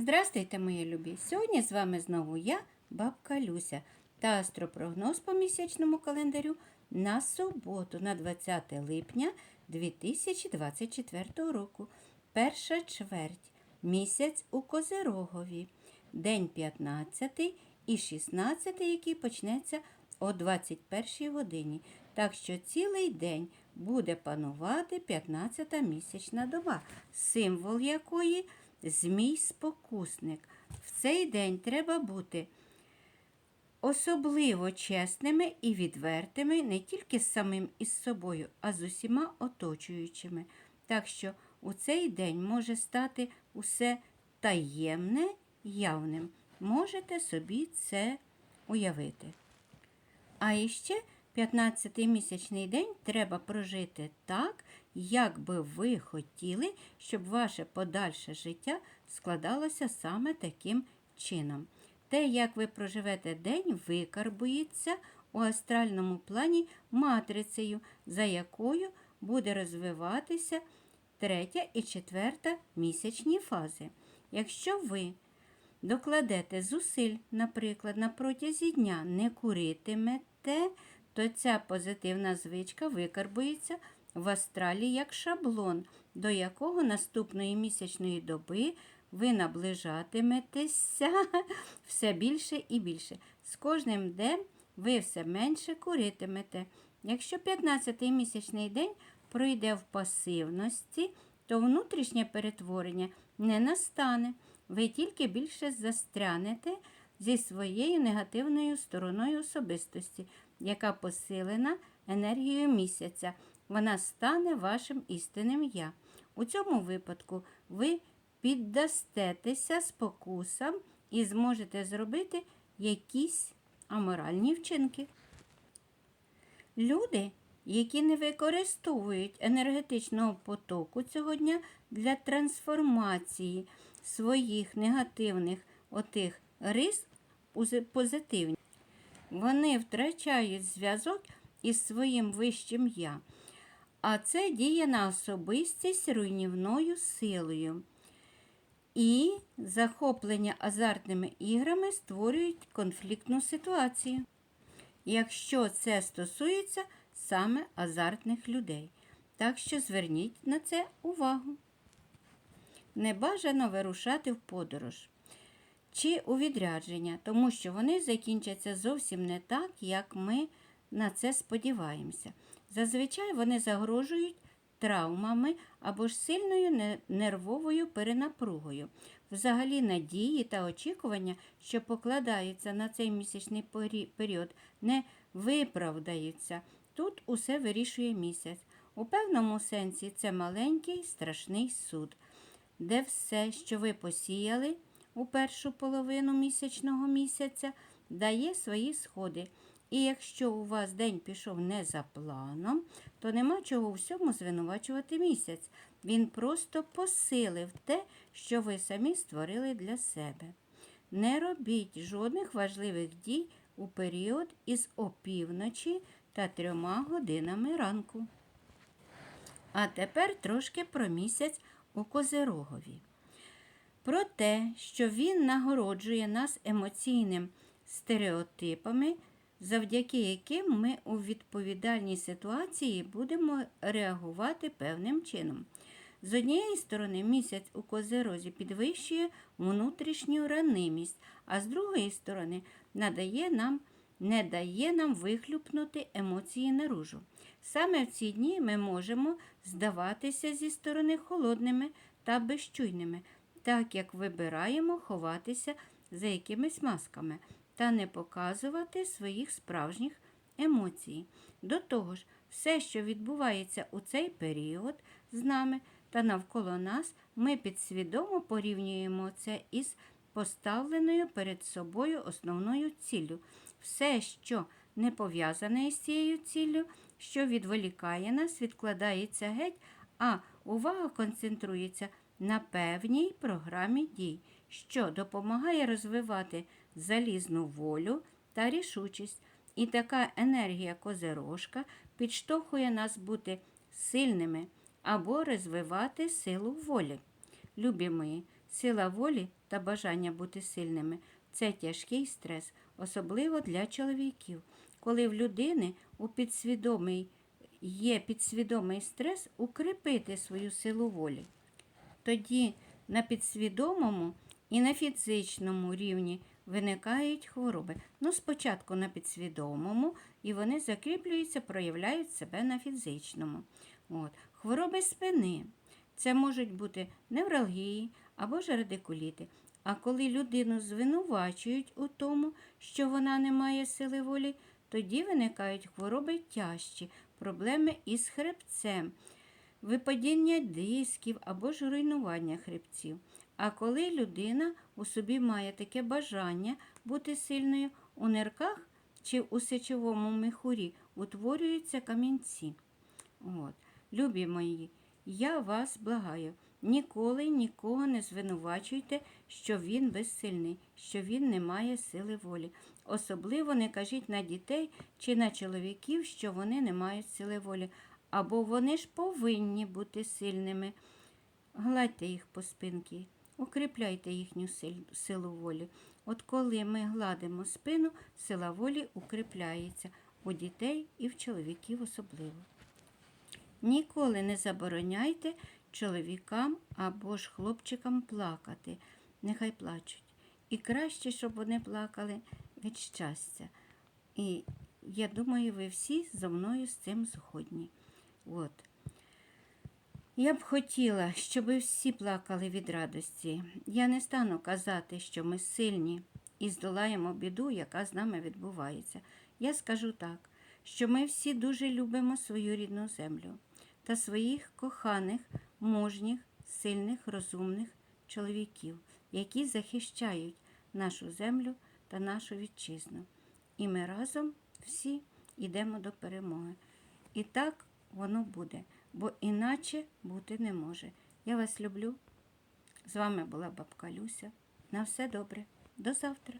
Здрастуйте, мої любі! Сьогодні з вами знову я, бабка Люся, та астропрогноз по місячному календарю на суботу, на 20 липня 2024 року. Перша чверть, місяць у Козирогові, день 15 і 16, який почнеться о 21 годині. Так що цілий день буде панувати 15-та місячна доба, символ якої змій спокусник. В цей день треба бути особливо чесними і відвертими не тільки з самим із собою, а з усіма оточуючими. Так що у цей день може стати усе таємне явним. Можете собі це уявити. А іще 15-й місячний день треба прожити так, як би ви хотіли, щоб ваше подальше життя складалося саме таким чином. Те, як ви проживете день, викарбується у астральному плані матрицею, за якою буде розвиватися третя і четверта місячні фази. Якщо ви докладете зусиль, наприклад, на протязі дня не куритимете, то ця позитивна звичка викарбується в астралі як шаблон, до якого наступної місячної доби ви наближатиметеся все більше і більше. З кожним днем ви все менше куритимете. Якщо 15-й місячний день пройде в пасивності, то внутрішнє перетворення не настане. Ви тільки більше застрянете зі своєю негативною стороною особистості, яка посилена енергією місяця. Вона стане вашим істинним я. У цьому випадку ви піддастетеся спокусам і зможете зробити якісь аморальні вчинки. Люди, які не використовують енергетичного потоку цього дня для трансформації своїх негативних отих рис позитивні, вони втрачають зв'язок із своїм вищим я. А це діє на особистість руйнівною силою. І захоплення азартними іграми створюють конфліктну ситуацію. Якщо це стосується саме азартних людей. Так що зверніть на це увагу. Не бажано вирушати в подорож чи у відрядження, тому що вони закінчаться зовсім не так, як ми на це сподіваємося. Зазвичай вони загрожують травмами або ж сильною нервовою перенапругою. Взагалі надії та очікування, що покладаються на цей місячний період, не виправдаються. Тут усе вирішує місяць. У певному сенсі це маленький страшний суд, де все, що ви посіяли у першу половину місячного місяця, дає свої сходи. І якщо у вас день пішов не за планом, то нема чого всьому звинувачувати місяць. Він просто посилив те, що ви самі створили для себе. Не робіть жодних важливих дій у період із опівночі та трьома годинами ранку. А тепер трошки про місяць у Козирогові. Про те, що він нагороджує нас емоційним стереотипами, завдяки яким ми у відповідальній ситуації будемо реагувати певним чином. З однієї сторони, місяць у козерозі підвищує внутрішню ранимість, а з другої сторони надає нам, не дає нам вихлюпнути емоції наружу. Саме в ці дні ми можемо здаватися зі сторони холодними та безчуйними, так як вибираємо ховатися за якимись масками та не показувати своїх справжніх емоцій. До того ж, все, що відбувається у цей період з нами та навколо нас, ми підсвідомо порівнюємо це із поставленою перед собою основною ціллю. Все, що не пов'язане із цією ціллю, що відволікає нас, відкладається геть, а увага концентрується на певній програмі дій, що допомагає розвивати залізну волю та рішучість. І така енергія козирожка підштовхує нас бути сильними або розвивати силу волі. Любі мої, Сила волі та бажання бути сильними це тяжкий стрес, особливо для чоловіків. Коли в людини у підсвідомий є підсвідомий стрес, укріпити свою силу волі. Тоді на підсвідомому і на фізичному рівні виникають хвороби. Ну, спочатку на підсвідомому, і вони закріплюються, проявляють себе на фізичному. От. Хвороби спини. Це можуть бути невралгії або ж радикуліти. А коли людину звинувачують у тому, що вона не має сили волі, тоді виникають хвороби тяжчі, проблеми із хребцем, випадіння дисків або ж руйнування хребців. А коли людина у собі має таке бажання бути сильною, у нирках чи у сечовому міхурі утворюються камінці. От. Любі мої, я вас благаю, ніколи нікого не звинувачуйте, що він безсильний, що він не має сили волі. Особливо не кажіть на дітей чи на чоловіків, що вони не мають сили волі, або вони ж повинні бути сильними. Гладьте їх по спинці, укріпляйте їхню силу волі. От коли ми гладимо спину, сила волі укріпляється у дітей і в чоловіків особливо. Ніколи не забороняйте чоловікам або ж хлопчикам плакати. Нехай плачуть. І краще, щоб вони плакали від щастя. І я думаю, ви всі зо мною з цим згодні. От. Я б хотіла, щоб всі плакали від радості. Я не стану казати, що ми сильні і здолаємо біду, яка з нами відбувається. Я скажу так, що ми всі дуже любимо свою рідну землю та своїх коханих, мужніх, сильних, розумних чоловіків, які захищають нашу землю та нашу вітчизну. І ми разом всі йдемо до перемоги. І так воно буде, бо іначе бути не може. Я вас люблю. З вами була бабка Люся. На все добре. До завтра.